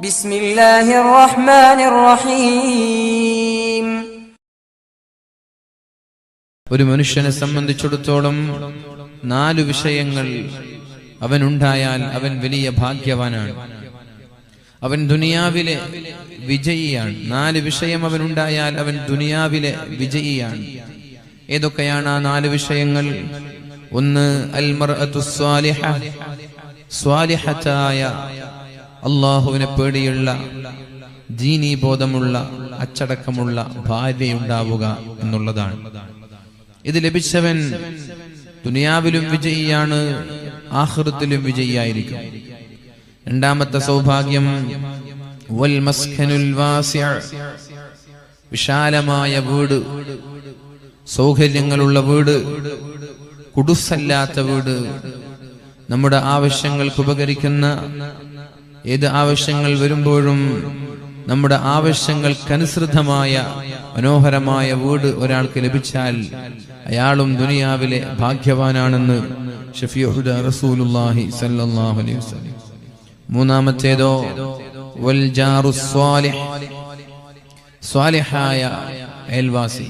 ബിസ്മില്ലാഹിർ റഹ്മാനിർ റഹീം ഒരു മനുഷ്യനെ സംബന്ധിച്ചിടത്തോളം നാല് വിഷയങ്ങൾ അവൻ ഉണ്ടായാൽ അവൻ വലിയ ഭാഗ്യവാനാണ്. അവൻ ദുനിയാവിലെ വിജയിയാണ്. നാല് വിഷയം അവൻ ഉണ്ടായാൽ അവൻ ദുനിയാവിലെ വിജയിയാണ്. ഏതൊക്കെയാണ് ആ നാല് വിഷയങ്ങൾ? ഒന്ന് അൽമർ സ്വാലിഹ. സ്വാലിഹായ അള്ളാഹുവിനെ പേടിയുള്ള ജീനീബോധമുള്ള അച്ചടക്കമുള്ള ഭാര്യയുണ്ടാവുക എന്നുള്ളതാണ് ഇത് ലഭിച്ചവൻ ദുനിയാവിലും വിജയിയാണ് ആഹൃത്തിലും വിജയിയായിരിക്കും രണ്ടാമത്തെ സൗഭാഗ്യം വൽ വാസിഅ. വിശാലമായ വീട് സൗകര്യങ്ങളുള്ള വീട് കുടുസല്ലാത്ത വീട് നമ്മുടെ ആവശ്യങ്ങൾക്ക് ഉപകരിക്കുന്ന ഏത് ആവശ്യങ്ങൾ വരുമ്പോഴും നമ്മുടെ ആവശ്യങ്ങൾക്കനുസൃതമായ മനോഹരമായ വീട് ഒരാൾക്ക് ലഭിച്ചാൽ അയാളും ദുനിയാവിലെ ഭാഗ്യവാനാണെന്ന് സല്ലല്ലാഹു അലൈഹി വസല്ലം. മൂന്നാമത്തേതോ വൽ സ്വാലിഹായ അയൽവാസി.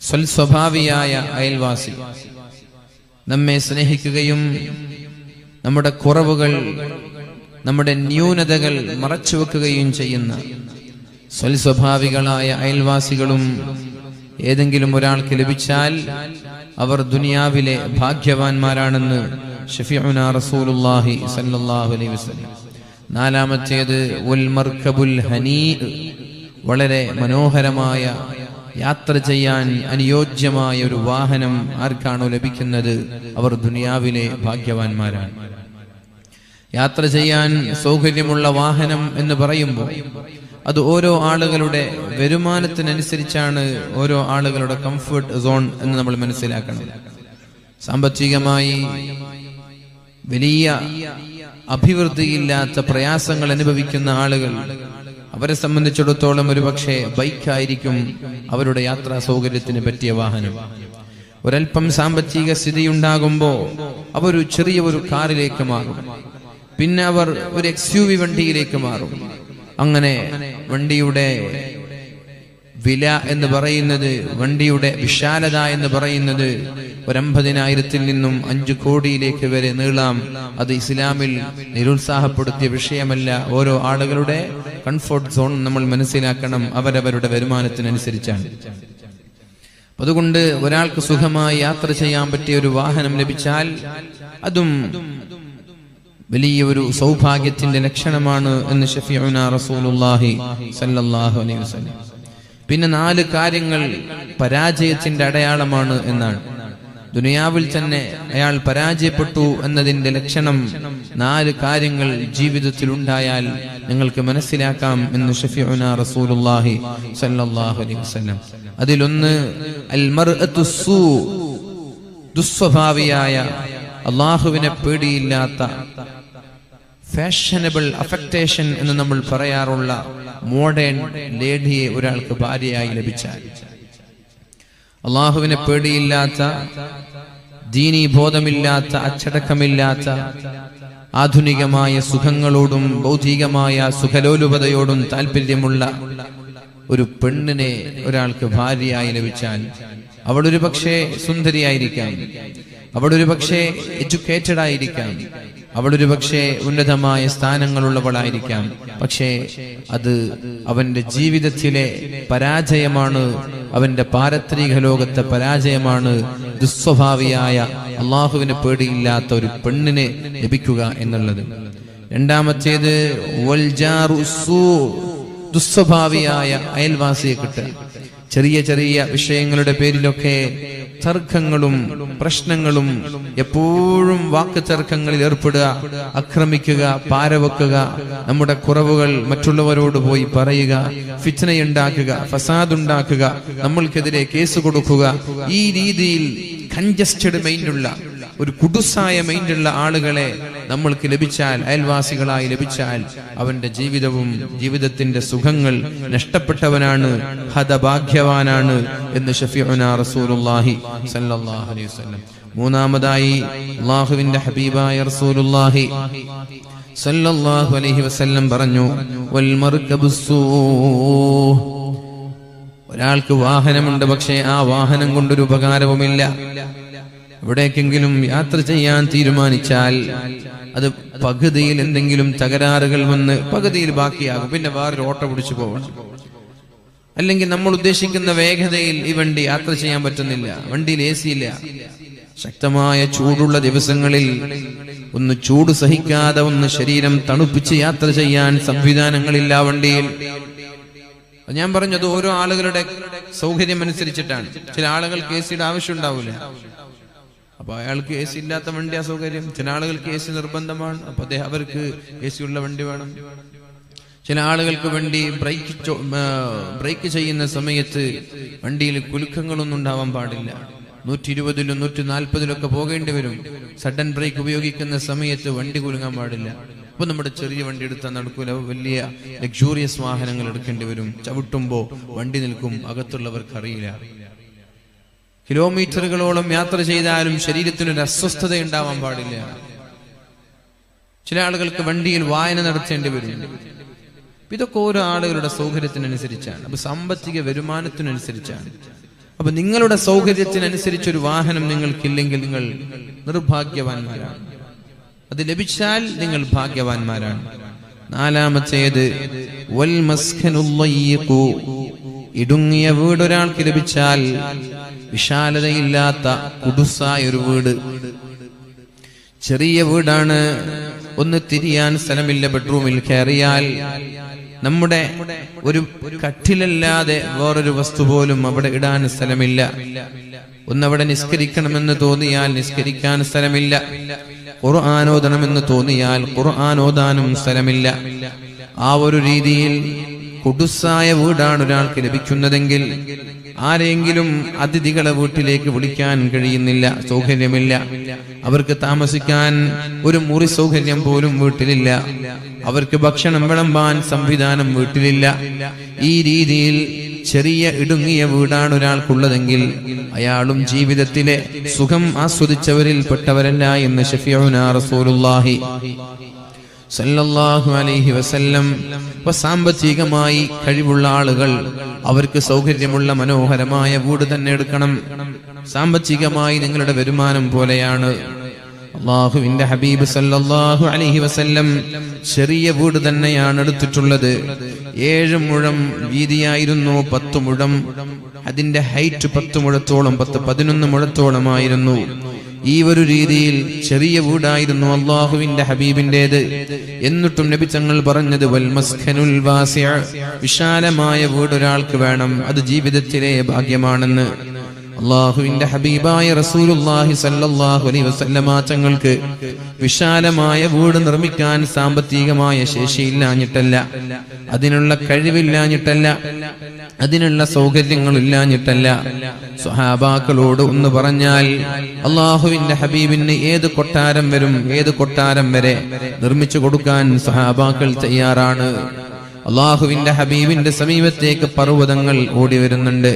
സ്വൽസ്വഭാവിയായ അയൽവാസി. നമ്മെ സ്നേഹിക്കുകയും നമ്മുടെ കുറവുകൾ നമ്മുടെ ന്യൂനതകൾ മറച്ചു വെക്കുകയും ചെയ്യുന്ന സ്വൽസ്വഭാവികളായ അയൽവാസികളും ഏതെങ്കിലും ഒരാൾക്ക് ലഭിച്ചാൽ അവർ ദുനിയാവിലെ ഭാഗ്യവാന്മാരാണെന്ന് അലൈഹി വസല്ലം. നാലാമത്തേത് ഉൽ വളരെ മനോഹരമായ യാത്ര ചെയ്യാൻ അനുയോജ്യമായ ഒരു വാഹനം ആർക്കാണോ ലഭിക്കുന്നത്? അവർ ദുനിയാവിലെ ഭാഗ്യവാന്മാരാണ്. യാത്ര ചെയ്യാൻ സൗകര്യമുള്ള വാഹനം എന്ന് പറയുമ്പോൾ അത് ഓരോ ആളുകളുടെ വരുമാനത്തിനനുസരിച്ചാണ് ഓരോ ആളുകളുടെ കംഫർട്ട് സോൺ എന്ന് നമ്മൾ മനസ്സിലാക്കണം. സാമ്പത്തികമായി വലിയ അഭിവൃദ്ധിയില്ലാത്ത പ്രയാസങ്ങൾ അനുഭവിക്കുന്ന ആളുകൾ അവരെ സംബന്ധിച്ചിടത്തോളം ഒരു പക്ഷേ ബൈക്കായിരിക്കും അവരുടെ യാത്രാ സൗകര്യത്തിന് പറ്റിയ വാഹനം. ഒരൽപ്പം സാമ്പത്തിക സ്ഥിതി ഉണ്ടാകുമ്പോൾ അവർ ഒരു ചെറിയ ഒരു കാറിലേക്ക് മാറും. പിന്നെ അവർ ഒരു എക്സ് യു വി വണ്ടിയിലേക്ക് മാറും. അങ്ങനെ വണ്ടിയുടെ വില എന്ന് പറയുന്നത് വണ്ടിയുടെ വിശാലത എന്ന് പറയുന്നത് ഒരമ്പതിനായിരത്തിൽ നിന്നും അഞ്ചു കോടിയിലേക്ക് വരെ നീളാം. അത് ഇസ്ലാമിൽ നിരുത്സാഹപ്പെടുത്തിയ വിഷയമല്ല. ഓരോ ആളുകളുടെ കംഫോർട്ട് സോൺ നമ്മൾ മനസ്സിലാക്കണം. അവരവരുടെ വരുമാനത്തിനനുസരിച്ചാണ്. അതുകൊണ്ട് ഒരാൾക്ക് സുഖമായി യാത്ര ചെയ്യാൻ പറ്റിയ ഒരു വാഹനം ലഭിച്ചാൽ അതും വലിയ ഒരു സൗഭാഗ്യത്തിന്റെ ലക്ഷണമാണ് എന്ന് റസൂലുള്ളാഹി അലൈഹി വസല്ലം. പിന്നെ നാല് കാര്യങ്ങൾ പരാജയത്തിന്റെ അടയാളമാണ് എന്നാണ്. ദുനിയാവിൽ തന്നെ അയാൾ പരാജയപ്പെട്ടു എന്നതിന്റെ ലക്ഷണം നാല് കാര്യങ്ങൾ ജീവിതത്തിൽ ഉണ്ടായാൽ നിങ്ങൾക്ക് മനസ്സിലാക്കാം എന്ന് ഷഫീഉന റസൂലുള്ളാഹി അലൈഹി വസല്ലം. അതിലൊന്ന് അൽ ദുസ്വഭാവിയായ അള്ളാഹുവിനെ പേടിയില്ലാത്ത ഫാഷനബിൾ അഫക്റ്റേഷൻ എന്ന് നമ്മൾ പറയാറുള്ള മോഡേൺ ലേഡിയെ ഒരാൾക്ക് ഭാര്യയായി ലഭിച്ചാൽ. അള്ളാഹുവിനെ പേടിയില്ലാത്ത ദീനീ ബോധമില്ലാത്ത അച്ചടക്കമില്ലാത്ത ആധുനികമായ സുഖങ്ങളോടും ഭൗതികമായ സുഖലോലുപതയോടും താല്പര്യമുള്ള ഒരു പെണ്ണിനെ ഒരാൾക്ക് ഭാര്യയായി ലഭിച്ചാൽ അവൾ ഒരു പക്ഷേ സുന്ദരിയായിരിക്കാം. അവൾ ഒരു പക്ഷേ എഡ്യൂക്കേറ്റഡ് ആയിരിക്കാം അവൾ ഒരു പക്ഷേ ഉന്നതമായ സ്ഥാനങ്ങളുള്ളവളായിരിക്കാം. പക്ഷേ അത് അവന്റെ ജീവിതത്തിലെ പരാജയമാണ്. അവന്റെ പാരത്രിക ലോകത്തെ പരാജയമാണ്. ദുസ്വഭാവിയായ അള്ളാഹുവിനെ പേടിയില്ലാത്ത ഒരു പെണ്ണിനെ ലഭിക്കുക എന്നുള്ളത്. രണ്ടാമത്തേത് ദുസ്വഭാവിയായ അയൽവാസിയെ കിട്ടുക. ചെറിയ ചെറിയ വിഷയങ്ങളുടെ പേരിലൊക്കെ തർക്കങ്ങളും പ്രശ്നങ്ങളും എപ്പോഴും വാക്ക് തർക്കങ്ങളിൽ ഏർപ്പെടുക ആക്രമിക്കുക പാരവെക്കുക നമ്മുടെ കുറവുകൾ മറ്റുള്ളവരോട് പോയി പറയുക ഫിറ്റ്നയുണ്ടാക്കുക ഫസാദ് ഉണ്ടാക്കുക നമ്മൾക്കെതിരെ കേസ് കൊടുക്കുക ഈ രീതിയിൽ കൺജസ്റ്റഡ് മൈൻഡുള്ള ഒരു കുടുസായ മൈൻഡുള്ള ആളുകളെ നമ്മൾക്ക് ലഭിച്ചാൽ അയൽവാസികളായി ലഭിച്ചാൽ അവന്റെ ജീവിതവും ജീവിതത്തിന്റെ സുഖങ്ങൾ നഷ്ടപ്പെട്ടവനാണ് ഹതഭാഗ്യവാനാണ് എന്ന് ഷഫീഉന റസൂലുള്ളാഹി അലൈഹി വസല്ലം. മൂന്നാമതായി അള്ളാഹുവിന്റെ ഹബീബായ റസൂലുള്ളാഹി സല്ലല്ലാഹു അലൈഹി വസല്ലം പറഞ്ഞു വൽ മർകബുസ്സൂ ഒരാൾക്ക് വാഹനമുണ്ട് പക്ഷേ ആ വാഹനം കൊണ്ടൊരു ഉപകാരവുമില്ല. എവിടേക്കെങ്കിലും യാത്ര ചെയ്യാൻ തീരുമാനിച്ചാൽ അത് പകുതിയിൽ എന്തെങ്കിലും തകരാറുകൾ വന്ന് പകുതിയിൽ ബാക്കിയാകും. പിന്നെ വേറൊരു ഓട്ടം പിടിച്ചു പോകണം. അല്ലെങ്കിൽ നമ്മൾ ഉദ്ദേശിക്കുന്ന വേഗതയിൽ ഈ വണ്ടി യാത്ര ചെയ്യാൻ പറ്റുന്നില്ല. വണ്ടിയിൽ എ സി ഇല്ല. ശക്തമായ ചൂടുള്ള ദിവസങ്ങളിൽ ഒന്ന് ചൂട് സഹിക്കാതെ ഒന്ന് ശരീരം തണുപ്പിച്ച് യാത്ര ചെയ്യാൻ സംവിധാനങ്ങളില്ല വണ്ടിയിൽ. ഞാൻ പറഞ്ഞത് ഓരോ ആളുകളുടെ സൗകര്യം അനുസരിച്ചിട്ടാണ് ചില ആളുകൾക്ക് എ സിയുടെ ആവശ്യം ഉണ്ടാവില്ല. അപ്പൊ അയാൾക്ക് എ സി ഇല്ലാത്ത വണ്ടി അസൗകര്യം. ചില ആളുകൾക്ക് എ സി നിർബന്ധമാണ്. അപ്പൊ അദ്ദേഹം അവർക്ക് എ സി ഉള്ള വണ്ടി വേണം. ചില ആളുകൾക്ക് വണ്ടി ബ്രേക്ക് ബ്രേക്ക് ചെയ്യുന്ന സമയത്ത് വണ്ടിയിൽ കുലുക്കങ്ങളൊന്നും ഉണ്ടാവാൻ പാടില്ല. നൂറ്റി ഇരുപതിലും നൂറ്റി നാൽപ്പതിലൊക്കെ പോകേണ്ടി വരും. സഡൻ ബ്രേക്ക് ഉപയോഗിക്കുന്ന സമയത്ത് വണ്ടി കുലുങ്ങാൻ പാടില്ല. അപ്പൊ നമ്മുടെ ചെറിയ വണ്ടി എടുത്താൽ നടക്കൂല. വലിയ ലക്ഷൂറിയസ് വാഹനങ്ങൾ എടുക്കേണ്ടി വരും. ചവിട്ടുമ്പോ വണ്ടി നിൽക്കും. അകത്തുള്ളവർക്ക് അറിയില്ല. കിലോമീറ്ററുകളോളം യാത്ര ചെയ്താലും ശരീരത്തിന് ഒരു അസ്വസ്ഥത ഉണ്ടാവാൻ പാടില്ല. ചില ആളുകൾക്ക് വണ്ടിയിൽ വായന നടത്തേണ്ടി വരും. ഇതൊക്കെ ഓരോ ആളുകളുടെ സൗകര്യത്തിനനുസരിച്ചാണ്. അപ്പൊ സാമ്പത്തിക വരുമാനത്തിനനുസരിച്ചാണ്. അപ്പൊ നിങ്ങളുടെ സൗകര്യത്തിനനുസരിച്ച് ഒരു വാഹനം നിങ്ങൾക്കില്ലെങ്കിൽ നിങ്ങൾ നിർഭാഗ്യവാന്മാരാണ്. അത് ലഭിച്ചാൽ നിങ്ങൾ ഭാഗ്യവാന്മാരാണ്. നാലാമത്തേത്. ഇടുങ്ങിയ വീട് ഒരാൾക്ക് ലഭിച്ചാൽ വിശാലതയില്ലാത്ത കുടുസായ ഒരു വീട്. ചെറിയ വീടാണ്. ഒന്ന് തിരിയാൻ സ്ഥലമില്ല ബെഡ്റൂമിൽ കയറിയാൽ നമ്മുടെ ഒരു കട്ടിലല്ലാതെ വേറൊരു വസ്തു പോലും അവിടെ ഇടാൻ സ്ഥലമില്ല. ഒന്നവിടെ നിസ്കരിക്കണമെന്ന് തോന്നിയാൽ നിസ്കരിക്കാൻ സ്ഥലമില്ല. ഖുർആാനോദണമെന്ന് തോന്നിയാൽ ഖുർആാനോദാനും സ്ഥലമില്ല. ആ ഒരു രീതിയിൽ കുടുസായ വീടാണ് ഒരാൾക്ക് ലഭിക്കുന്നതെങ്കിൽ ആരെങ്കിലും അതിഥികളെ വീട്ടിലേക്ക് വിളിക്കാൻ കഴിയുന്നില്ല സൗകര്യമില്ല അവർക്ക് താമസിക്കാൻ ഒരു മുറി സൗകര്യം പോലും വീട്ടിലില്ല അവർക്ക് ഭക്ഷണം വിളമ്പാൻ സംവിധാനം വീട്ടിലില്ല. ഈ രീതിയിൽ ചെറിയ ഇടുങ്ങിയ വീടാണ് ഒരാൾക്കുള്ളതെങ്കിൽ അയാളും ജീവിതത്തിലെ സുഖം ആസ്വദിച്ചവരിൽ പെട്ടവരല്ല എന്ന് ഷഫിയുനാ റസൂലുള്ളാഹി. സല്ലല്ലാഹു അലൈഹി വസല്ലം സാമ്പത്തികമായി കഴിവുള്ള ആളുകൾ അവർക്ക് സൗകര്യമുള്ള മനോഹരമായ വീട് തന്നെ എടുക്കണം. സാമ്പത്തികമായി നിങ്ങളുടെ വരുമാനം പോലെയാണ്. അള്ളാഹുവിന്റെ ഹബീബ് സല്ലല്ലാഹു അലൈഹി വസല്ലം ചെറിയ വീട് തന്നെയാണ് എടുത്തിട്ടുള്ളത്. ഏഴ് മുഴം വീതിയായിരുന്നു പത്ത് മുഴം. അതിന്റെ ഹൈറ്റ് പത്ത് മുഴത്തോളം പത്ത് പതിനൊന്ന് മുഴത്തോളമായിരുന്നു. ഈ ഒരു രീതിയിൽ ചെറിയ വീടായിരുന്നു അള്ളാഹുവിന്റെ ഹബീബിന്റേത് എന്നിട്ടും നബി തങ്ങൾ പറഞ്ഞത് വൽ മസ്ഖനുൽ വാസിഅ വിശാലമായ വീട് ഒരാൾക്ക് വേണം അത് ജീവിതത്തിലെ ഭാഗ്യമാണെന്ന്. അള്ളാഹുവിന്റെ ഹബീബായ റസൂലുള്ളാഹി സല്ലല്ലാഹു അലൈഹി വസല്ലമ തങ്ങൾക്ക് വിശാലമായ വീട് നിർമ്മിക്കാൻ സാമ്പത്തികമായ ശേഷിയില്ലാഞ്ഞിട്ടല്ല. അതിനുള്ള കഴിവില്ലാഞ്ഞിട്ടല്ല. അതിനുള്ള സൗകര്യങ്ങൾ ഇല്ലാഞ്ഞിട്ടല്ല സ്വഹാബാക്കളോട് ഒന്ന് പറഞ്ഞാൽ അള്ളാഹുവിന്റെ ഹബീബിന് ഏത് കൊട്ടാരം വരും ഏത് കൊട്ടാരം വരെ നിർമ്മിച്ചു കൊടുക്കാൻ സ്വഹാബാക്കൾ തയ്യാറാണ്. അള്ളാഹുവിന്റെ ഹബീബിന്റെ സമീപത്തേക്ക് പർവതങ്ങൾ ഓടി വരുന്നുണ്ട്.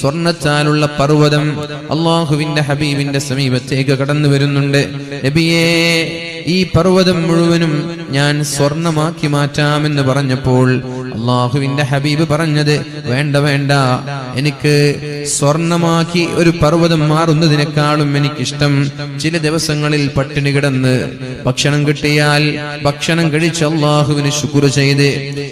സ്വർണത്താലുള്ള പർവതം അള്ളാഹുവിന്റെ ഹബീബിന്റെ സമീപത്തേക്ക് കടന്നു വരുന്നുണ്ട് നബിയേ ഈ പർവതം മുഴുവനും ഞാൻ സ്വർണമാക്കി മാറ്റാമെന്ന് പറഞ്ഞപ്പോൾ അള്ളാഹുവിന്റെ ഹബീബ് പറഞ്ഞത് വേണ്ട വേണ്ട എനിക്ക് സ്വർണമാക്കി ഒരു പർവതം മാറുന്നതിനേക്കാളും എനിക്കിഷ്ടം ചില ദിവസങ്ങളിൽ പട്ടിണി കിടന്ന് ഭക്ഷണം കിട്ടിയാൽ ഭക്ഷണം കഴിച്ച് അള്ളാഹുവിന് ശുക്ർ ചെയ്ത്.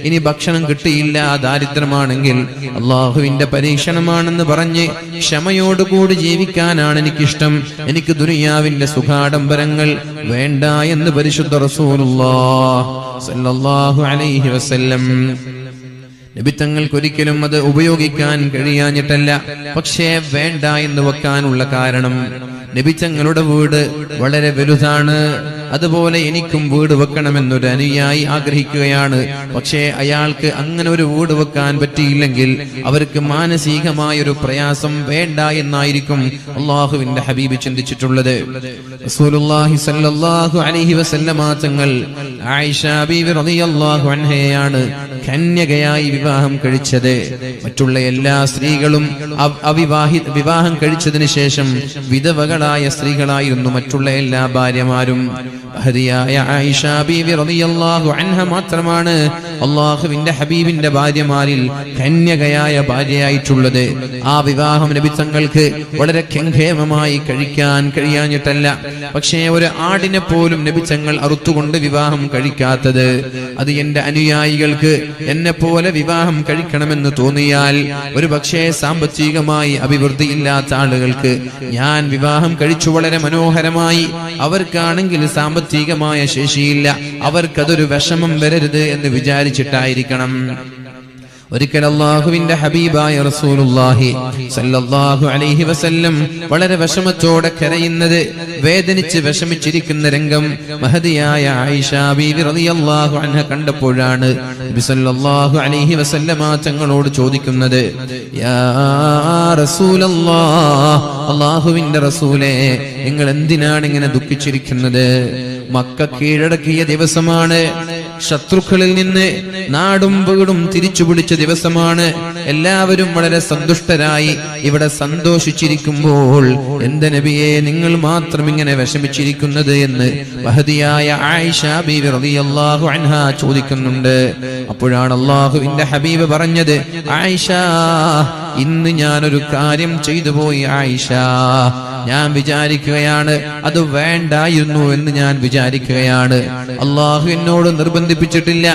ഇനി ഭക്ഷണം കിട്ടിയില്ല ദാരിദ്ര്യമാണെങ്കിൽ അള്ളാഹുവിന്റെ പരീക്ഷണമാണെന്ന് പറഞ്ഞ് ക്ഷമയോടുകൂടി ജീവിക്കാനാണ് എനിക്കിഷ്ടം. എനിക്ക് ദുനിയാവിന്റെ സുഖാഡംബരങ്ങൾ വേണ്ട എന്ന് പരിശുദ്ധ റസൂലുള്ളാഹ് സല്ലല്ലാഹു അലൈഹി വസല്ലം. നബി തങ്ങൾക്ക് ഒരിക്കലും അത് ഉപയോഗിക്കാൻ കഴിയാഞ്ഞിട്ടല്ല പക്ഷേ വേണ്ട എന്ന് വെക്കാനുള്ള കാരണം നബി തങ്ങളുടെ വീട് വളരെ വലുതാണ്. അതുപോലെ എനിക്കും വീട് വെക്കണമെന്നൊരു അനുയായി ആഗ്രഹിക്കുകയാണ്. പക്ഷേ അയാൾക്ക് അങ്ങനെ ഒരു വീട് വെക്കാൻ പറ്റിയില്ലെങ്കിൽ അവർക്ക് മാനസികമായ ഒരു പ്രയാസം വേണ്ട എന്നായിരിക്കും അള്ളാഹുവിന്റെ ഹബീബ് ചിന്തിച്ചിട്ടുള്ളത്. തങ്ങൾ ആയിഷ ബീവി റളിയല്ലാഹു കന്യകയായി വിവാഹം കഴിച്ചത്. മറ്റുള്ള എല്ലാ സ്ത്രീകളും അവ- അവിവാഹി വിവാഹം കഴിച്ചതിന് ശേഷം വിധവകളായ സ്ത്രീകളായിരുന്നു മറ്റുള്ള എല്ലാ ഭാര്യമാരും. മാത്രമാണ് അള്ളാഹുവിന്റെ ഹബീബിന്റെ ഭാര്യമാരിൽ കന്യകയായ ഭാര്യയായിട്ടുള്ളത്. ആ വിവാഹം നബിത്തങ്ങൾക്ക് വളരെ കെങ്കേമമായി കഴിക്കാൻ കഴിയാഞ്ഞിട്ടല്ല. പക്ഷേ ഒരു ആടിനെ പോലും നബിത്തങ്ങൾ അറുത്തുകൊണ്ട് വിവാഹം കഴിക്കാത്തത്. അത് എന്റെ അനുയായികൾക്ക് എന്നെ പോലെ വിവാഹം കഴിക്കണമെന്ന് തോന്നിയാൽ ഒരു പക്ഷേ സാമ്പത്തികമായി അഭിവൃദ്ധി ഇല്ലാത്ത ആളുകൾക്ക് ഞാൻ വിവാഹം കഴിച്ചു വളരെ മനോഹരമായി. അവർക്കാണെങ്കിൽ സാമ്പത്തികമായ ശേഷിയില്ല. അവർക്കതൊരു വിഷമം വരരുത് എന്ന് വിചാരിച്ചിട്ടായിരിക്കണം. ഒരിക്കൽ അള്ളാഹുവിന്റെ ഹബീബായ റസൂലുള്ളാഹി സല്ലല്ലാഹു അലൈഹി വസല്ലം വളരെ വിഷമത്തോടെ കരയുന്നത് വേദനിച്ച് വിഷമിച്ചിരിക്കുന്ന രംഗം മഹതിയായ ആയിഷ ബീവി റളിയല്ലാഹു അൻഹ കണ്ടപ്പോഴാണ് നബി സല്ലല്ലാഹു അലൈഹി വസല്ലമ തങ്ങളോട് ചോദിക്കുന്നത് യാ റസൂലല്ലാഹ് അള്ളാഹുവിന്റെ റസൂലേ നിങ്ങൾ എന്തിനാണ് ഇങ്ങനെ ദുഃഖിച്ചിരിക്കുന്നത്? മക്ക കീഴടക്കിയ ദിവസമാണ്. ശത്രുക്കളിൽ നിന്ന് നാടും വീടും തിരിച്ചു പിടിച്ച ദിവസമാണ്. എല്ലാവരും വളരെ സന്തുഷ്ടരായി ഇവിടെ സന്തോഷിച്ചിരിക്കുമ്പോൾ എന്റെ നബിയെ നിങ്ങൾ മാത്രം ഇങ്ങനെ വിഷമിച്ചിരിക്കുന്നത് എന്ന് മഹതിയായ ആയിഷ ബീവി റളിയല്ലാഹു ചോദിക്കുന്നുണ്ട്. അപ്പോഴാണ് അള്ളാഹുവിന്റെ ഹബീബ് പറഞ്ഞത് ആയിഷ ഇന്ന് ഞാനൊരു കാര്യം ചെയ്തു പോയി ആയിഷ. ഞാൻ വിചാരിക്കുകയാണ് അത് വേണ്ടായിരുന്നു എന്ന് ഞാൻ വിചാരിക്കുകയാണ്. അള്ളാഹു എന്നോട് നിർബന്ധിപ്പിച്ചിട്ടില്ല.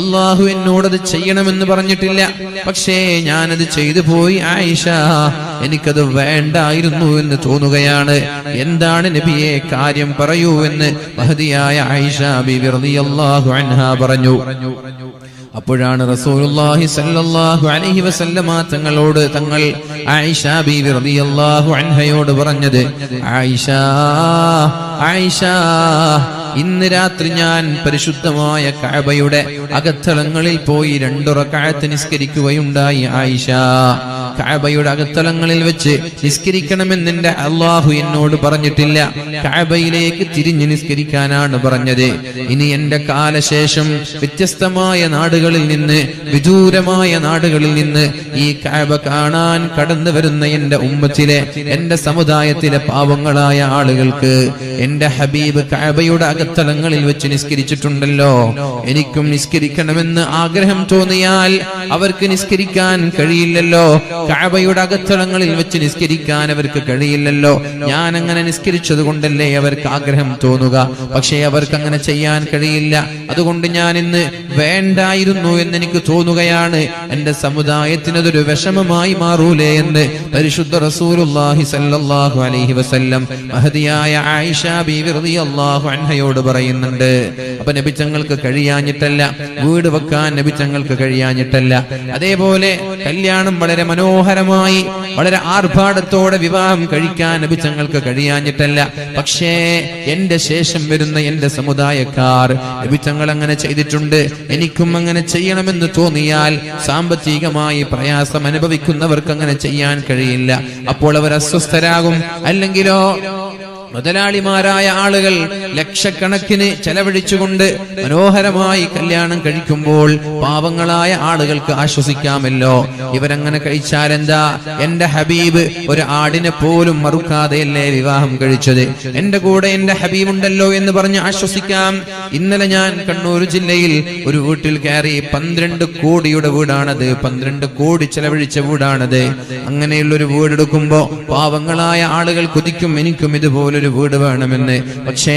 അള്ളാഹു എന്നോട് അത് ചെയ്യണമെന്ന് പറഞ്ഞിട്ടില്ല. പക്ഷേ ഞാനത് ചെയ്തു പോയി ആയിഷ എനിക്കത് വേണ്ടായിരുന്നു എന്ന് തോന്നുകയാണ്. എന്താണ് നബിയെ കാര്യം പറയൂ എന്ന് മഹതിയായ ആയിഷ ബി റളിയല്ലാഹു അൻഹ പറഞ്ഞു. അപ്പോഴാണ് റസൂലുള്ളാഹി സല്ലല്ലാഹു അലൈഹി വസല്ലമ തങ്ങളോട് തങ്ങൾ ആയിഷ ബീവി റളിയല്ലാഹു അൻഹയോട് പറഞ്ഞത് ആയിഷ ആയിഷ ഇന്ന് രാത്രി ഞാൻ പരിശുദ്ധമായ കഅബയുടെ അകത്തളങ്ങളിൽ പോയി രണ്ടു റക്അത്ത് നിസ്കരിക്കുകയുണ്ടായി ആയിഷ. കഅബയുടെ അകത്തലങ്ങളിൽ വെച്ച് നിസ്കരിക്കണമെന്ന് എന്റെ അള്ളാഹു എന്നോട് പറഞ്ഞിട്ടില്ല. കഅബയിലേക്ക് തിരിഞ്ഞ് നിസ്കരിക്കാനാണ് പറഞ്ഞത്. ഇനി എന്റെ കാലശേഷം വ്യത്യസ്തമായ നാടുകളിൽ നിന്ന് വിദൂരമായ നാടുകളിൽ നിന്ന് ഈ കഅബ കാണാൻ കടന്നു വരുന്ന എന്റെ ഉമ്മത്തിലെ എന്റെ സമുദായത്തിലെ പാവങ്ങളായ ആളുകൾക്ക് എന്റെ ഹബീബ് കഅബയുടെ അകത്തലങ്ങളിൽ വെച്ച് നിസ്കരിച്ചിട്ടുണ്ടല്ലോ. എനിക്കും നിസ്കരിക്കണമെന്ന് ആഗ്രഹം തോന്നിയാൽ അവർക്ക് നിസ്കരിക്കാൻ കഴിയില്ലല്ലോ. കഅബയുടെ അകത്തളങ്ങളിൽ വെച്ച് നിസ്കരിക്കാൻ അവർക്ക് കഴിയില്ലല്ലോ. ഞാൻ അങ്ങനെ നിസ്കരിച്ചത് കൊണ്ടല്ലേ അവർക്ക് ആഗ്രഹം തോന്നുക. പക്ഷേ അവർക്ക് അങ്ങനെ ചെയ്യാൻ കഴിയില്ല. അതുകൊണ്ട് ഞാൻ ഇന്ന് വേണ്ടായിരുന്നു എന്ന് എനിക്ക് തോന്നുകയാണ്. എന്റെ സമുദായത്തിനതൊരു വിഷമമായി മാറൂലേ എന്ന് പരിശുദ്ധ റസൂലുള്ളാഹി സല്ലല്ലാഹു അലൈഹി വസല്ലം മഹദിയായ ആയിഷ ബീവി റളിയല്ലാഹു അൻഹയോട് പറയുന്നുണ്ട്. അപ്പൊ നബിച്ചങ്ങൾക്ക് കഴിയാഞ്ഞിട്ടല്ല വീട് വെക്കാൻ നബിച്ചങ്ങൾക്ക് കഴിയാഞ്ഞിട്ടല്ല. അതേപോലെ കല്യാണം വളരെ മനോഹരമായി വളരെ ആർഭാടത്തോടെ വിവാഹം കഴിക്കാൻ നബിച്ചങ്ങൾക്ക് കഴിയാഞ്ഞിട്ടല്ല. പക്ഷേ എന്റെ ശേഷം വരുന്ന എന്റെ സമുദായക്കാർ നബിച്ചങ്ങൾ അങ്ങനെ ചെയ്തിട്ടുണ്ട്. എനിക്കും അങ്ങനെ ചെയ്യണമെന്ന് തോന്നിയാൽ സാമ്പത്തികമായി പ്രയാസം അനുഭവിക്കുന്നവർക്ക് അങ്ങനെ ചെയ്യാൻ കഴിയില്ല. അപ്പോൾ അവർ അസ്വസ്ഥരാകും. അല്ലെങ്കിലോ മുതലാളിമാരായ ആളുകൾ ലക്ഷക്കണക്കിന് ചെലവഴിച്ചുകൊണ്ട് മനോഹരമായി കല്യാണം കഴിക്കുമ്പോൾ പാവങ്ങളായ ആളുകൾക്ക് ആശ്വസിക്കാമല്ലോ. ഇവരങ്ങനെ കഴിച്ചാലെന്താ? എന്റെ ഹബീബ് ഒരു ആടിനെ പോലും മറുക്കാതെയല്ലേ വിവാഹം കഴിച്ചത്? എന്റെ കൂടെ എന്റെ ഹബീബ് ഉണ്ടല്ലോ എന്ന് പറഞ്ഞ് ആശ്വസിക്കാം. ഇന്നലെ ഞാൻ കണ്ണൂർ ജില്ലയിൽ ഒരു വീട്ടിൽ കയറി പന്ത്രണ്ട് കോടിയുടെ വീടാണത്. പന്ത്രണ്ട് കോടി ചെലവഴിച്ച വീടാണത്. അങ്ങനെയുള്ള ഒരു വീടെടുക്കുമ്പോ പാവങ്ങളായ ആളുകൾ കൊതിക്കും എനിക്കും ഇതുപോലൊരു വീട് വേണമെന്ന്. പക്ഷേ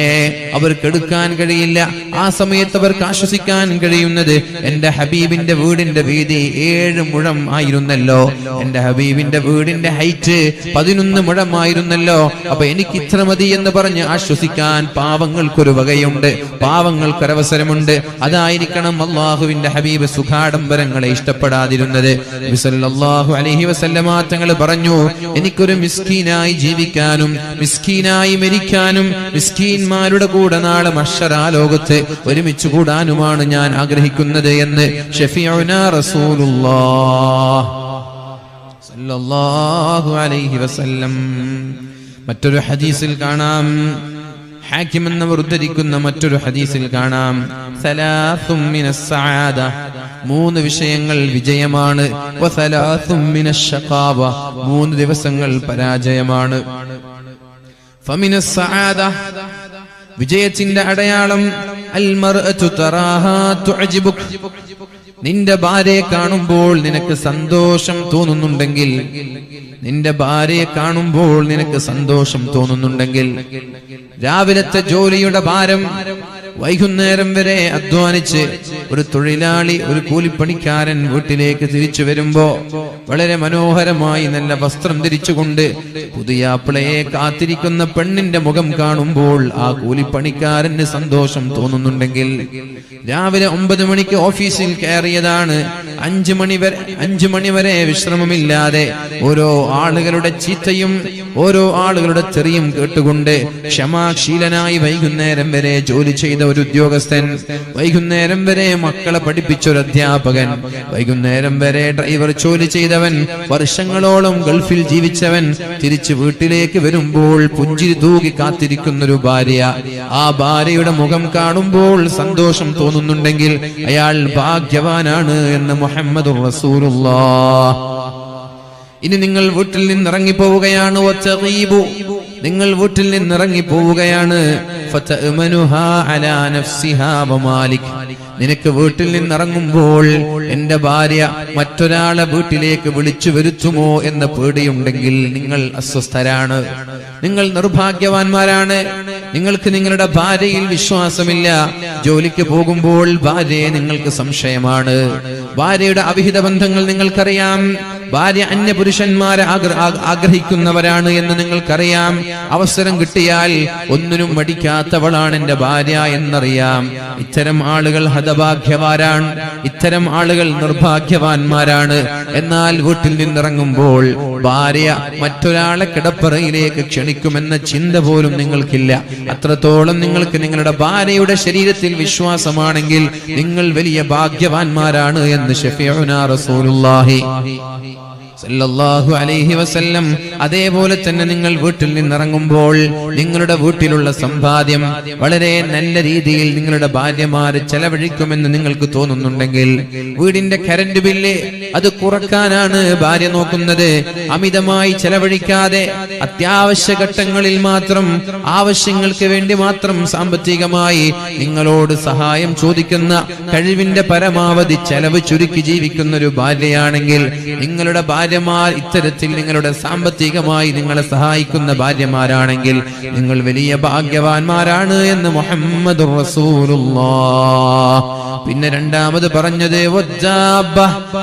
അവർക്ക് എടുക്കാൻ കഴിയില്ല. ആ സമയത്ത് അവർക്ക് ആശ്വസിക്കാൻ കഴിയുന്നത് എന്റെ ഹബീബിന്റെ വീടിന്റെ വീതി ഏഴ് മുഴം ആയിരുന്നല്ലോ. എന്റെ ഹബീബിന്റെ വീടിന്റെ ഹൈറ്റ് പതിനൊന്ന് മുഴമായിരുന്നല്ലോ. അപ്പൊ എനിക്ക് ഇത്ര മതി എന്ന് പറഞ്ഞ് ആശ്വസിക്കാൻ പാവങ്ങൾക്കൊരു വകയുണ്ട്. പാവങ്ങൾക്കൊരവസരമുണ്ട്. അതായിരിക്കണം അള്ളാഹുവിന്റെ ഹബീബ് സുഖാഡംബരങ്ങളെ ഇഷ്ടപ്പെടാതിരുന്നത്. അലൈഹി വസല്ലമ തങ്ങൾ പറഞ്ഞു എനിക്കൊരു മിസ്കീനായി ജീവിക്കാനും മിസ്കീനായി മരിക്കാനും മിസ്കീന്മാരുടെ കൂടെ നാളെ മഷറാ ലോകത്ത് ഒരുമിച്ച് കൂടാനുമാണ് ഞാൻ ആഗ്രഹിക്കുന്നത് എന്ന് അലൈഹി വസല്ലം. മറ്റൊരു ഹദീസിൽ കാണാം. ഹാക്കിം എന്നവർ ഉദ്ധരിക്കുന്ന മറ്റൊരു ഹദീസിൽ കാണാം. മൂന്ന് വിഷയങ്ങൾ വിജയമാണ്. മൂന്ന് ദിവസങ്ങൾ പരാജയമാണ്. വിജയത്തിന്റെ അടയാളം നിന്റെ ഭാര്യയെ കാണുമ്പോൾ നിനക്ക് സന്തോഷം തോന്നുന്നുണ്ടെങ്കിൽ നിന്റെ ഭാര്യയെ കാണുമ്പോൾ നിനക്ക് സന്തോഷം തോന്നുന്നുണ്ടെങ്കിൽ രാവിലത്തെ ജോലിയുടെ ഭാരം വൈകുന്നേരം വരെ അധ്വാനിച്ച് ഒരു തൊഴിലാളി ഒരു കൂലിപ്പണിക്കാരൻ വീട്ടിലേക്ക് തിരിച്ചു വരുമ്പോ വളരെ മനോഹരമായി നല്ല വസ്ത്രം ധരിച്ചുകൊണ്ട് പുതിയ പിളയെ കാത്തിരിക്കുന്ന പെണ്ണിന്റെ മുഖം കാണുമ്പോൾ ആ കൂലിപ്പണിക്കാരന് സന്തോഷം തോന്നുന്നുണ്ടെങ്കിൽ രാവിലെ ഒമ്പത് മണിക്ക് ഓഫീസിൽ കയറിയതാണ് അഞ്ചു മണി വരെ അഞ്ചു മണി വരെ വിശ്രമമില്ലാതെ ഓരോ ആളുകളുടെ ചീത്തയും ഓരോ ആളുകളുടെ തെറിയും കേട്ടുകൊണ്ട് ക്ഷമാശീലനായി വൈകുന്നേരം വരെ ജോലി ചെയ്ത ഒരു ഉദ്യോഗസ്ഥൻ വൈകുന്നേരം വരെ മക്കളെ പഠിപ്പിച്ചൊരു അധ്യാപകൻ വൈകുന്നേരം വരെ ഡ്രൈവർ ജോലി ചെയ്തവൻ വർഷങ്ങളോളം ഗൾഫിൽ ജീവിച്ചവൻ തിരിച്ചു വീട്ടിലേക്ക് വരുമ്പോൾ പുഞ്ചിരി തൂകി കാത്തിരിക്കുന്ന ഒരു ഭാര്യ. ആ ഭാര്യയുടെ മുഖം കാണുമ്പോൾ സന്തോഷം തോന്നുന്നുണ്ടെങ്കിൽ അയാൾ ഭാഗ്യവാനാണ് എന്ന് മുഹമ്മദ് ഇനി നിങ്ങൾ വീട്ടിൽ നിന്ന് ഇറങ്ങിപ്പോവുകയാണ്. നിങ്ങൾ വീട്ടിൽ നിന്ന് പോവുകയാണ്. നിനക്ക് വീട്ടിൽ നിന്ന് ഇറങ്ങുമ്പോൾ എന്റെ ഭാര്യ മറ്റൊരാളെ വീട്ടിലേക്ക് വിളിച്ചു വരുത്തുമോ എന്ന പേടിയുണ്ടെങ്കിൽ നിങ്ങൾ അസ്വസ്ഥരാണ്. നിങ്ങൾ നിർഭാഗ്യവാന്മാരാണ്. നിങ്ങൾക്ക് നിങ്ങളുടെ ഭാര്യയിൽ വിശ്വാസമില്ല. ജോലിക്ക് പോകുമ്പോൾ ഭാര്യയെ നിങ്ങൾക്ക് സംശയമാണ്. ഭാര്യയുടെ അവിഹിത ബന്ധങ്ങൾ നിങ്ങൾക്കറിയാം. ഭാര്യ പുരുഷന്മാരെ ആഗ്രഹിക്കുന്നവരാണ് എന്ന് നിങ്ങൾക്കറിയാം. അവസരം കിട്ടിയാൽ ഒന്നിനും മടിക്കാത്തവളാണ് എന്റെ ഭാര്യ എന്നറിയാം. ഇത്തരം ആളുകൾ ഹതഭാഗ്യവാരാണ്. ഇത്തരം ആളുകൾ നിർഭാഗ്യവാന്മാരാണ്. എന്നാൽ വീട്ടിൽ നിന്നിറങ്ങുമ്പോൾ ഭാര്യ മറ്റൊരാളെ കിടപ്പറയിലേക്ക് ക്ഷണിക്കുമെന്ന ചിന്ത പോലും നിങ്ങൾക്കില്ല. അത്രത്തോളം നിങ്ങൾക്ക് നിങ്ങളുടെ ഭാര്യയുടെ ശരീരത്തിൽ വിശ്വാസമാണെങ്കിൽ നിങ്ങൾ വലിയ ഭാഗ്യവാന്മാരാണ് എന്ന് ഷഫീഉനാ റസൂലുള്ളാഹി. സല്ലല്ലാഹു അലൈഹി വസല്ലം അതേപോലെ തന്നെ നിങ്ങൾ വീട്ടിൽ നിന്നിറങ്ങുമ്പോൾ നിങ്ങളുടെ വീട്ടിലുള്ള സമ്പാദ്യം വളരെ നല്ല രീതിയിൽ നിങ്ങളുടെ ഭാര്യമാര് ചെലവഴിക്കുമെന്ന് നിങ്ങൾക്ക് തോന്നുന്നുണ്ടെങ്കിൽ വീടിന്റെ കരണ്ട് ബില്ല് അത് കുറക്കാനാണ് ഭാര്യ നോക്കുന്നത്. അമിതമായി ചെലവഴിക്കാതെ അത്യാവശ്യ ഘട്ടങ്ങളിൽ മാത്രം ആവശ്യങ്ങൾക്ക് വേണ്ടി മാത്രം സാമ്പത്തികമായി നിങ്ങളോട് സഹായം ചോദിക്കുന്ന കഴിവിന്റെ പരമാവധി ചെലവ് ചുരുക്കി ജീവിക്കുന്ന ഒരു ഭാര്യയാണെങ്കിൽ നിങ്ങളുടെ ഭാര്യമാർ ഇത്തരത്തിൽ നിങ്ങളുടെ സാമ്പത്തികമായി നിങ്ങളെ സഹായിക്കുന്ന ഭാര്യമാരാണെങ്കിൽ നിങ്ങൾ വലിയ ഭാഗ്യവാന്മാരാണ് എന്ന് മുഹമ്മദ് പിന്നെ രണ്ടാമത് പറഞ്ഞത്.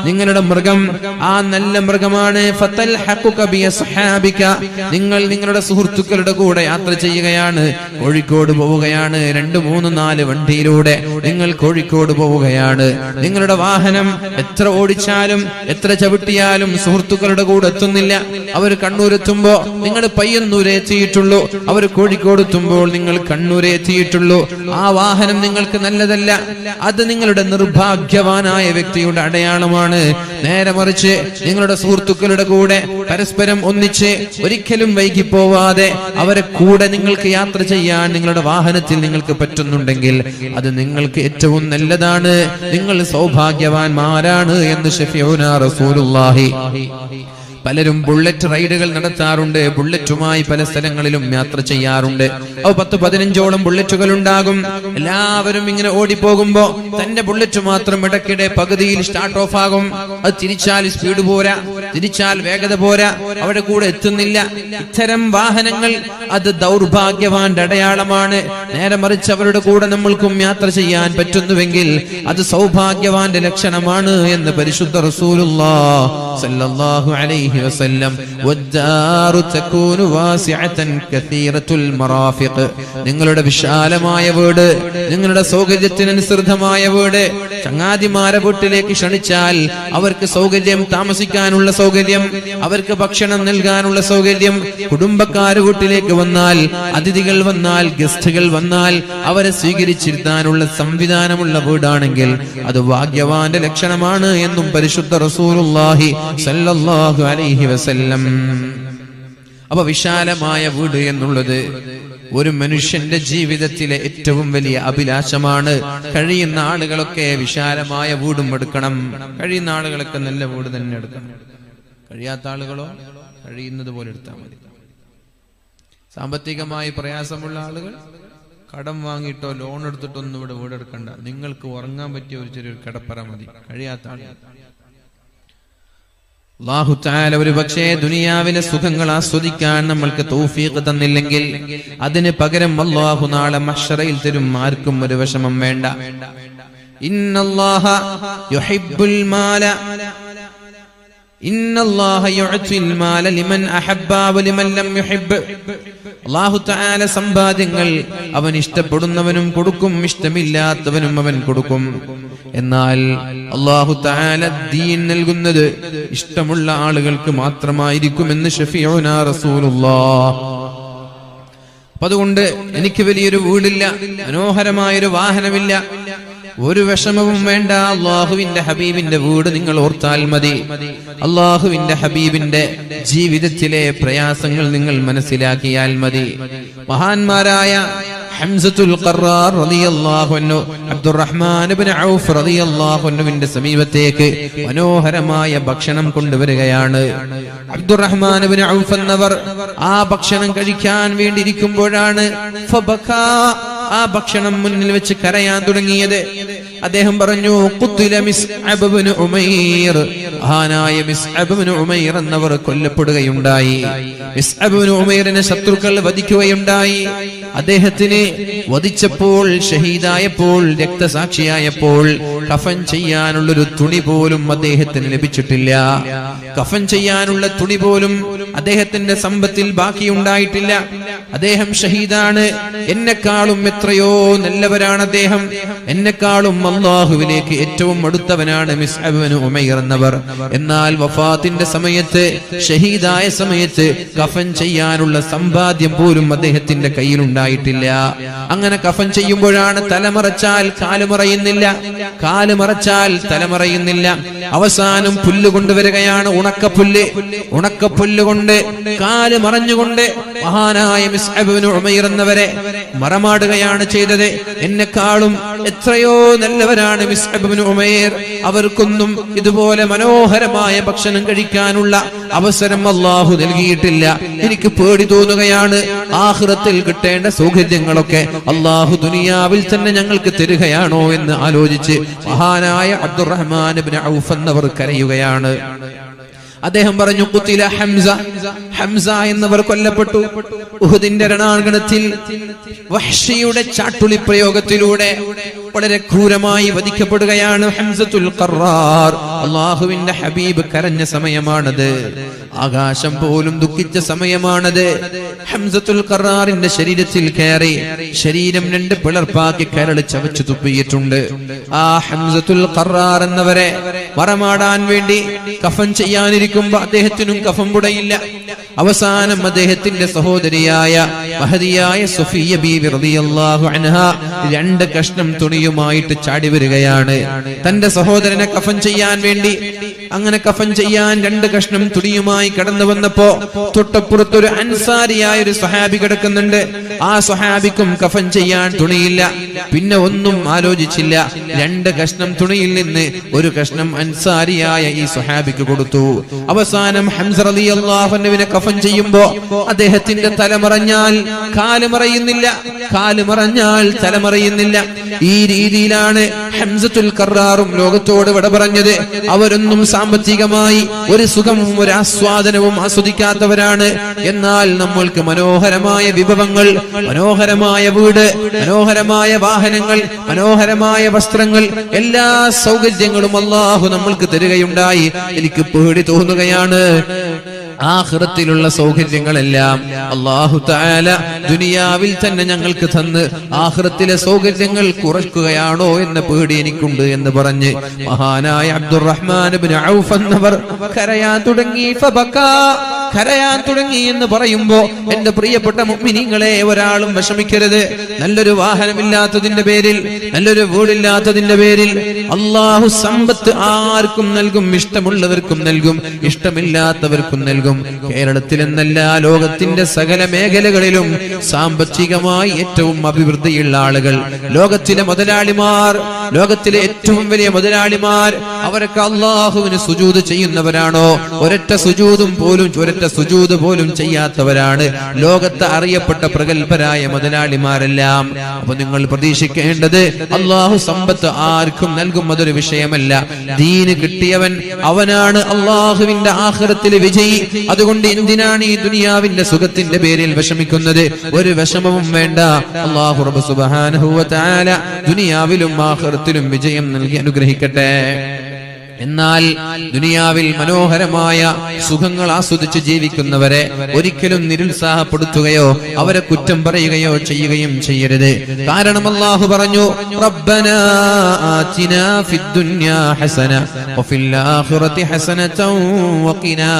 നിങ്ങളുടെ മൃഗം ആ നല്ല മൃഗമാണ്. നിങ്ങൾ നിങ്ങളുടെ സുഹൃത്തുക്കളുടെ കൂടെ യാത്ര ചെയ്യുകയാണ് കോഴിക്കോട് പോവുകയാണ്. രണ്ട് മൂന്ന് നാല് വണ്ടിയിലൂടെ നിങ്ങൾ കോഴിക്കോട് പോവുകയാണ്. നിങ്ങളുടെ വാഹനം എത്ര ഓടിച്ചാലും എത്ര ചവിട്ടിയാലും സുഹൃത്തുക്കളുടെ കൂടെ എത്തുന്നില്ല. അവർ കണ്ണൂരെത്തുമ്പോ നിങ്ങൾ പയ്യന്നൂരെ എത്തിയിട്ടുള്ളൂ. അവർ കോഴിക്കോട് എത്തുമ്പോൾ നിങ്ങൾ കണ്ണൂരെ എത്തിയിട്ടുള്ളൂ. ആ വാഹനം നിങ്ങൾക്ക് നല്ലതല്ല. അത് നിങ്ങളുടെ നിർഭാഗ്യവാനായ വ്യക്തിയുടെ അടയാളമാണ്. നേരെ മറിച്ച് നിങ്ങളുടെ സുഹൃത്തുക്കളുടെ കൂടെ പരസ്പരം ഒന്നിച്ച് ഒരിക്കലും വൈകി പോവാതെ അവരെ കൂടെ നിങ്ങൾക്ക് യാത്ര ചെയ്യാൻ നിങ്ങളുടെ വാഹനത്തിൽ നിങ്ങൾക്ക് പറ്റുന്നുണ്ടെങ്കിൽ അത് നിങ്ങൾക്ക് ഏറ്റവും നല്ലതാണ്. നിങ്ങൾ സൗഭാഗ്യവാന്മാരാണ് എന്ന് ഷെഫിയോനാ റസൂലുള്ളാഹി. പലരും ബുള്ളറ്റ് റൈഡുകൾ നടത്താറുണ്ട്. ബുള്ളറ്റുമായി പല സ്ഥലങ്ങളിലും യാത്ര ചെയ്യാറുണ്ട്. അപ്പൊ പത്ത് പതിനഞ്ചോളം ബുള്ളറ്റുകൾ ഉണ്ടാകും. എല്ലാവരും ഇങ്ങനെ ഓടിപ്പോകുമ്പോ തന്റെ ബുള്ളറ്റ് മാത്രം ഇടയ്ക്കിടെ പകുതിയിൽ സ്റ്റാർട്ട് ഓഫ് ആകും അത് തിരിച്ചാൽ സ്പീഡ് പോരാ. തിരിച്ചാൽ വേഗത പോരാ. അവിടെ കൂടെ എത്തുന്നില്ല. ഇത്തരം വാഹനങ്ങൾ അത് ദൗർഭാഗ്യവാന്റെ അടയാളമാണ്. നേരെ മറിച്ച് അവരുടെ കൂടെ നമ്മൾക്കും യാത്ര ചെയ്യാൻ പറ്റുന്നുവെങ്കിൽ അത് സൗഭാഗ്യവാന്റെ ലക്ഷണമാണ് എന്ന് പരിശുദ്ധ അലൈഹി വസല്ലം. നിങ്ങളുടെ വിശാലമായ വീട് നിങ്ങളുടെ സൗകര്യത്തിനനുസൃതമായ വീട് ചങ്ങാതിമാരെ വീട്ടിലേക്ക് ക്ഷണിച്ചാൽ അവർക്ക് സൗകര്യം താമസിക്കാനുള്ള സൗകര്യം. അവർക്ക് ഭക്ഷണം നൽകാനുള്ള സൗകര്യം. കുടുംബക്കാര് വീട്ടിലേക്ക് വന്നാൽ അതിഥികൾ വന്നാൽ ഗസ്റ്റുകൾ വന്നാൽ അവരെ സ്വീകരിച്ചിരുത്താനുള്ള സംവിധാനമുള്ള വീടാണെങ്കിൽ അത് ഭാഗ്യവാന്റെ ലക്ഷണമാണ് എന്നും പരിശുദ്ധ റസൂലുള്ളാഹി സല്ലല്ലാഹു അലൈഹി വസല്ലം. അപ്പൊ വിശാലമായ വീട് എന്നുള്ളത് ഒരു മനുഷ്യന്റെ ജീവിതത്തിലെ ഏറ്റവും വലിയ അഭിലാഷമാണ്. കഴിയുന്ന ആളുകളൊക്കെ വിശാലമായ വീടും എടുക്കണം. കഴിയുന്ന ആളുകളൊക്കെ നല്ല വീട് തന്നെ എടുക്കണം. കഴിയാത്ത ആളുകളോ കഴിയുന്നത് പോലെ എടുത്താൽ മതി. സാമ്പത്തികമായി പ്രയാസമുള്ള ആളുകൾ കടം വാങ്ങിയിട്ടോ ലോൺ എടുത്തിട്ടോ ഒന്നും ഇവിടെ വീടെടുക്കണ്ട. നിങ്ങൾക്ക് ഉറങ്ങാൻ പറ്റിയ ഒരു ചെറിയൊരു കിടപ്പറ മതി. കഴിയാത്ത ആളുകൾ. അള്ളാഹു താല ഒരു പക്ഷേ ദുനിയാവിലെ സുഖങ്ങൾ ആസ്വദിക്കാൻ നമ്മൾക്ക് തൗഫീഖ് തന്നില്ലെങ്കിൽ അതിന് പകരം അള്ളാഹു നാളെ മഷറയിൽ തരും. ആർക്കും ഒരു വിഷമം വേണ്ട. യുഹിബ്ബുൽ ഇന്നല്ലാഹ യുഅ്തിൽ മാല ലിമൻ അഹബ്ബ വലിമൻ ലം യുഹിബ്ബ് അല്ലാഹു തആല സമ്പാദ്യങ്ങൾ അവൻ ഇഷ്ടപ്പെടുന്നവനും കൊടുക്കും ഇഷ്ടമില്ലാത്തവനും അവൻ കൊടുക്കും. എന്നാൽ അല്ലാഹു തആല ദീൻ നൽകുന്നത് ഇഷ്ടമുള്ള ആളുകൾക്ക് മാത്രമായിരിക്കുമെന്ന് അപ്പൊ അതുകൊണ്ട് എനിക്ക് വലിയൊരു വീടില്ല മനോഹരമായൊരു വാഹനമില്ല ഒരു വിഷമവും വേണ്ട. അള്ളാഹുവിന്റെ ഹബീബിന്റെ വീട് നിങ്ങൾ ഓർത്താൽ മതി. അള്ളാഹുവിന്റെ ഹബീബിന്റെ ജീവിതത്തിലെ പ്രയാസങ്ങൾ നിങ്ങൾ മനസ്സിലാക്കിയാൽ മതി. മഹാന്മാരായ സമീപത്തേക്ക് മനോഹരമായ ഭക്ഷണം കൊണ്ടുവരികയാണ്. അബ്ദുറഹ്മാൻ ഇബ്നു ഔഫ് എന്നവർ ആ ഭക്ഷണം കഴിക്കാൻ വേണ്ടിയിരിക്കുമ്പോഴാണ്. ആ ഭക്ഷണം മുന്നിൽ വെച്ച് കരയാൻ തുടങ്ങിയത്. അദ്ദേഹം പറഞ്ഞു കുത്തുല മിസ് ഉമൈർ. ഇബ്നു ഉമൈർ എന്നവർ കൊല്ലപ്പെടുകയുണ്ടായി. മിസ് ഉമൈറിനെ ശത്രുക്കൾ വധിക്കുകയുണ്ടായി. അദ്ദേഹത്തിന് വധിച്ചപ്പോൾ ഷഹീദായപ്പോൾ രക്തസാക്ഷിയായപ്പോൾ കഫൻ ചെയ്യാനുള്ളൊരു തുണി പോലും അദ്ദേഹത്തിന് ലഭിച്ചിട്ടില്ല. കഫൻ ചെയ്യാനുള്ള തുണി പോലും അദ്ദേഹത്തിന്റെ സമ്പത്തിൽ ബാക്കിയുണ്ടായിട്ടില്ല. അദ്ദേഹം ഷഹീദാണ്. എന്നെക്കാളും എത്രയോ നല്ലവരാണ് അദ്ദേഹം. എന്നെക്കാളും അള്ളാഹുവിലേക്ക് ഏറ്റവും അടുത്തവനാണ് മിസ്അബിന് ഉമൈർ എന്നവർ. എന്നാൽ വഫാത്തിന്റെ സമയത്ത് ഷഹീദായ സമയത്ത് കഫൻ ചെയ്യാനുള്ള സമ്പാദ്യം പോലും അദ്ദേഹത്തിന്റെ കയ്യിലുണ്ടായിട്ടില്ല. അങ്ങനെ കഫൻ ചെയ്യുമ്പോഴാണ് തലമറച്ചാൽ കാലുമറയുന്നില്ല കാലുമറച്ചാൽ കാൽ മറച്ചാൽ തലമറയുന്നില്ല. അവസാനം പുല്ല് കൊണ്ടുവരികയാണ് ഉണക്കപ്പുല്ല്. ഉണക്കപ്പുല്ല് കൊണ്ട് കാൽ മറഞ്ഞുകൊണ്ട് മഹാനായ എന്നവരെ മറമാടുകയാണ് ചെയ്തത്. എന്നെക്കാളും എത്രയോ നല്ലവരാണ് മിസ്അബിന് ഉമൈർ. അവർക്കൊന്നും ഇതുപോലെ മനോഹരമായ ഭക്ഷണം കഴിക്കാനുള്ള അവസരം അള്ളാഹു നൽകിയിട്ടില്ല. എനിക്ക് പേടി തോന്നുകയാണ് ആഹൃത്തിൽ കിട്ടേണ്ട സൗകര്യങ്ങളൊക്കെ അള്ളാഹു ദുനിയാവിൽ തന്നെ ഞങ്ങൾക്ക് തരികയാണോ എന്ന് ആലോചിച്ച് മഹാനായ അബ്ദുറഹ്മാൻ ഔഫ് എന്നവർ കരയുകയാണ്. അദ്ദേഹം പറഞ്ഞു കുത്തില ഹംസ. ഹംസ എന്നവർ കൊല്ലപ്പെട്ടു. ഉഹുദിന്റെ രണാങ്കണത്തിൽ വഹ്ഷിയുടെ ചാട്ടുളി പ്രയോഗത്തിലൂടെ വളരെ ക്രൂരമായി വധിക്കപ്പെടുകയാണ് ഹംസത്തുൽ ഖറാർ. അള്ളാഹുവിന്റെ ഹബീബ് കരഞ്ഞ സമയമാണത്. ആകാശം പോലും ദുഃഖിച്ച സമയമാണത്. ഹംസത്തുൽ കറാറിന്റെ ശരീരത്തിൽ കയറി ശരീരം രണ്ട് പിളർപ്പാക്കി കരൾ ചവച്ചു തുപ്പിയിട്ടുണ്ട്. ആ ഹംസത്തുൽ കറാർ എന്നവരെ മറമാടാൻ വേണ്ടി കഫൻ ചെയ്യാനിരിക്കുമ്പോ അദ്ദേഹത്തിനും കഫം പുടയില്ല അവസാനം അദ്ദേഹത്തിന്റെ സഹോദരിയായ മഹതിയായ സുഫിയ ബീവി റളിയല്ലാഹു അൻഹ രണ്ട് കഷ്ണം തുണിയുമായിട്ട് ചാടി വരികയാണ്. തന്റെ സഹോദരനെ കഫൻ ചെയ്യാൻ വേണ്ടി അങ്ങനെ കഫൻ ചെയ്യാൻ രണ്ട് കഷ്ണം തുണിയുമായി കടന്നു വന്നപ്പോ തൊട്ടപ്പുറത്തൊരു അൻസാരിയായ ഒരു സ്വഹാബി കിടക്കുന്നുണ്ട്. ആ സ്വഹാബിക്കും കഫൻ ചെയ്യാൻ തുണിയില്ല. പിന്നെ ഒന്നും ആലോചിച്ചില്ല. രണ്ട് കഷ്ണം തുണിയിൽ നിന്ന് ഒരു കഷ്ണം അൻസാരിയായ ഈ സ്വഹാബിക്ക് കൊടുത്തു. അവസാനം ഹംസർ അലി അള്ളാഹുവിനെ കഫൻ ചെയ്യുമ്പോ അദ്ദേഹത്തിന്റെ തലമറഞ്ഞാൽ കാൽ മറയുന്നില്ല കാൽ മറഞ്ഞാൽ തലമറയുന്നില്ല. ഈ രീതിയിലാണ് ഹംസത്തുൽ കറാറും ലോകത്തോട് വിട പറഞ്ഞത് അവരൊന്നും സാമ്പത്തികമായി ഒരു സുഖവും ഒരു ആസ്വാദനവും ആസ്വദിക്കാത്തവരാണ്. എന്നാൽ നമ്മൾക്ക് മനോഹരമായ വിഭവങ്ങൾ മനോഹരമായ വീട് മനോഹരമായ വാഹനങ്ങൾ മനോഹരമായ വസ്ത്രങ്ങൾ എല്ലാ സൗകര്യങ്ങളും അള്ളാഹു നമ്മൾക്ക് തരികയുണ്ടായി. എനിക്ക് പേടി തോന്നുകയാണ്. ആഹ്റത്തിലുള്ള സൗകര്യങ്ങളെല്ലാം അള്ളാഹു താല ദുനിയാവിൽ തന്നെ ഞങ്ങൾക്ക് തന്ന് ആഹ്റത്തിലെ സൗകര്യങ്ങൾ കുറയ്ക്കുകയാണോ എന്ന പേടി എനിക്കുണ്ട് എന്ന് പറഞ്ഞ് മഹാനായ അബ്ദുറഹ്മാൻ ഔഫ് എന്നവർ കരയാൻ തുടങ്ങി. കരയാൻ തുടങ്ങി എന്ന് പറയുമ്പോ എന്റെ പ്രിയപ്പെട്ട മുഅ്മിനീങ്ങളെ ഒരാളും വിഷമിക്കരുത്. നല്ലൊരു വാഹനമില്ലാത്തതിന്റെ പേരിൽ നല്ലൊരു വീടില്ലാത്തതിന്റെ പേരിൽ അള്ളാഹു സമ്പത്ത് ആർക്കും നൽകും ഇഷ്ടമുള്ളവർക്കും നൽകും ഇഷ്ടമില്ലാത്തവർക്കും നൽകും. കേരളത്തിൽ എന്നല്ല ലോകത്തിന്റെ സകല മേഖലകളിലും സാമ്പത്തികമായി ഏറ്റവും അഭിവൃദ്ധിയുള്ള ആളുകൾ. ലോകത്തിലെ മുതലാളിമാർ ലോകത്തിലെ ഏറ്റവും വലിയ മുതലാളിമാർ അവരൊക്കെ അള്ളാഹുവിന് സുജൂത് ചെയ്യുന്നവരാണോ? ഒരൊറ്റ സുജൂതും പോലും ഒരൊറ്റ സുജൂത് പോലും ചെയ്യാത്തവരാണ്. ലോകത്ത് അറിയപ്പെട്ട പ്രഗത്ഭരായ മുതലാളിമാരെല്ലാം. അപ്പൊ നിങ്ങൾ പ്രതീക്ഷിക്കേണ്ടത് അള്ളാഹു സമ്പത്ത് ആർക്കും നൽകും അതൊരു വിഷയമല്ല. ദീന് കിട്ടിയവൻ അവനാണ് അള്ളാഹുവിന്റെ ആഹ്റത്തിലെ വിജയി. അതുകൊണ്ട് എന്തിനാണ് ഈ ദുനിയാവിന്റെ സുഖത്തിന്റെ പേരിൽ വിഷമിക്കുന്നത്? ഒരു വിഷമവും വേണ്ട. അള്ളാഹു റബ്ബ് സുബ്ഹാനഹു വ തആല ദുനിയാവിലും ആഖിറത്തിലും വിജയം നൽകി അനുഗ്രഹിക്കട്ടെ. എന്നാൽ ദുനിയാവിൽ മനോഹരമായ സുഖങ്ങൾ ആസ്വദിച്ച് ജീവിക്കുന്നവരെ ഒരിക്കലും നിരുത്സാഹപ്പെടുത്തുകയോ അവരെ കുറ്റം പറയുകയോ ചെയ്യുകയും ചെയ്യരുത്. കാരണം അള്ളാഹു പറഞ്ഞു റബ്ബനാ ആതിനാ ഫിദ്ദുനിയാ ഹസന വഫിൽ ആഖിറതി ഹസനതൻ വഖിനാ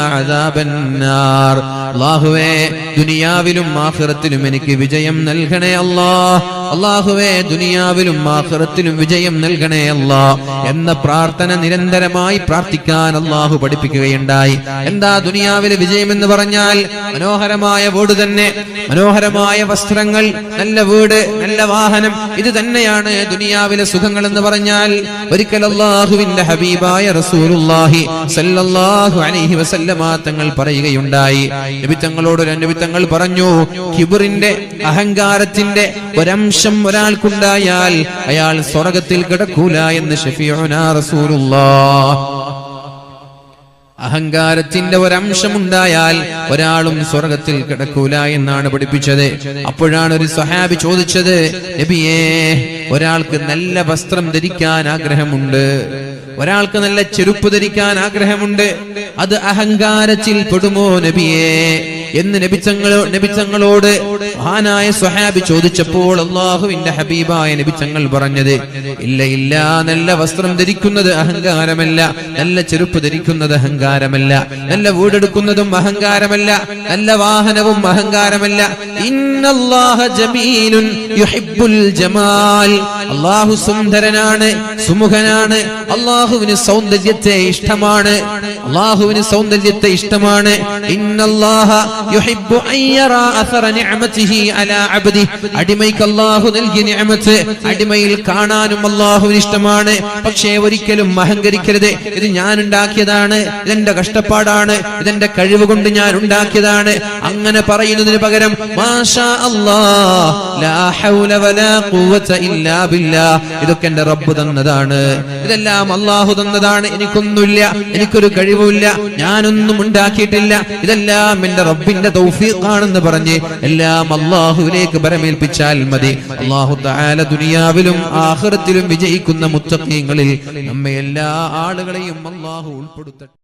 അല്ലാഹുവേ ദുനിയാവിലും ആഖിറത്തിലും എനിക്ക് വിജയം നൽകണേ അല്ലാഹ്. അള്ളാഹുവേ ദുനിയാവിലും ആഖിറത്തിലും വിജയം നൽകണേ അല്ലാ. എന്ന പ്രാർത്ഥന നിരന്തരമായി പ്രാർത്ഥിക്കാൻ അള്ളാഹു പഠിപ്പിക്കുകയുണ്ടായി. എന്താ ദുനിയാവിലെ വിജയം എന്ന് പറഞ്ഞാൽ മനോഹരമായ വീട് തന്നെ. മനോഹരമായ വസ്ത്രങ്ങൾ നല്ല വീട് നല്ല വാഹനം. ഇത് തന്നെയാണ് ദുനിയാവിലെ സുഖങ്ങൾ എന്ന് പറഞ്ഞാൽ ഒരിക്കൽ അള്ളാഹുവിന്റെ ഹബീബായ റസൂലുള്ളാഹി സല്ലല്ലാഹു അലൈഹി വസല്ലമ തങ്ങൾ പറയുകയുണ്ടായി. നബി തങ്ങളോട് നബി തങ്ങൾ പറഞ്ഞു. കിബറിന്റെ അഹങ്കാരത്തിന്റെ ഒരംശം ഒരാൾക്കുണ്ടായാൽ അയാൾ സ്വർഗത്തിൽ കിടക്കൂല എന്ന് ഷഫീഉനാ റസൂലുള്ള. അഹങ്കാരത്തിന്റെ ഒരംശമുണ്ടായാൽ ഒരാളും സ്വർഗത്തിൽ കിടക്കൂല എന്നാണ് പഠിപ്പിച്ചത്. അപ്പോഴാണ് ഒരു സഹാബി ചോദിച്ചത് നബിയേ ഒരാൾക്ക് നല്ല വസ്ത്രം ധരിക്കാൻ ആഗ്രഹമുണ്ട്. ഒരാൾക്ക് നല്ല ചെരുപ്പ് ധരിക്കാൻ ആഗ്രഹമുണ്ട്. അത് അഹങ്കാരത്തിൽ പെടുമോ നബിയേ? എന്ന് നബിച്ചങ്ങളോ നബിച്ചങ്ങളോട് മഹാനായ സ്വഹാബി ചോദിച്ചപ്പോൾ അള്ളാഹുവിന്റെ ഹബീബായ നബിച്ചങ്ങൾ പറഞ്ഞത് ഇല്ല ഇല്ല നല്ല വസ്ത്രം ധരിക്കുന്നത് അഹങ്കാരമല്ല നല്ല ചെരുപ്പ് ധരിക്കുന്നത് അഹങ്കാരമല്ല നല്ല വീടെടുക്കുന്നതും അഹങ്കാരമല്ല നല്ല വാഹനവും അഹങ്കാരമല്ല. അള്ളാഹു സുന്ദരനാണ് സുമുഖനാണ് അള്ളാഹുവിന് സൗന്ദര്യത്തെ ഇഷ്ടമാണ് അള്ളാഹുവിന് സൗന്ദര്യത്തെ ഇഷ്ടമാണ്. ഇന്നല്ലാഹ യുഹിബ്ബു അയ്യറ അസറ നിഅമതിഹി അലാ അബ്ദി. അടിമയ്ക്ക് അല്ലാഹു നൽകിയ നിഅമത്ത് അടിമയിൽ കാണാനും അല്ലാഹുവിന് ഇഷ്ടമാണ്. പക്ഷേ ഒരിക്കലും അഹങ്കരിക്കരുത്. ഇത് ഞാൻ ഉണ്ടാക്കിയതാണ് ഇതെന്റെ കഷ്ടപ്പാടാണ്. ഇതെന്റെ കഴിവ് കൊണ്ട് ഞാൻ ഉണ്ടാക്കിയതാണ് അങ്ങനെ പറയുന്നതിന് പകരം മാഷാ അല്ലാഹ് ലാ ഹൗല വലാ ഖുവത ഇല്ലാ ബില്ലാ. ഇതൊക്കെ എന്റെ റബ്ബ് തന്നതാണ്. ഇതെല്ലാം അല്ലാഹു തന്നതാണ്. എനിക്കൊന്നുമില്ല. എനിക്കൊരു കഴിവുമില്ല. ഞാനൊന്നും ഉണ്ടാക്കിയിട്ടില്ല. ഇതെല്ലാം എന്റെ റബ്ബിന്റെ തൗഫീഖാണെന്ന് പറഞ്ഞ് എല്ലാം അള്ളാഹുവിലേക്ക് ബരമേൽപ്പിച്ചാൽ മതി. അള്ളാഹു താല ദുനിയാവിലും ആഖിറത്തിലും വിജയിക്കുന്ന മുത്തഖീങ്ങളിൽ നമ്മെ എല്ലാ ആളുകളെയും അള്ളാഹു ഉൾപ്പെടുത്തട്ടെ.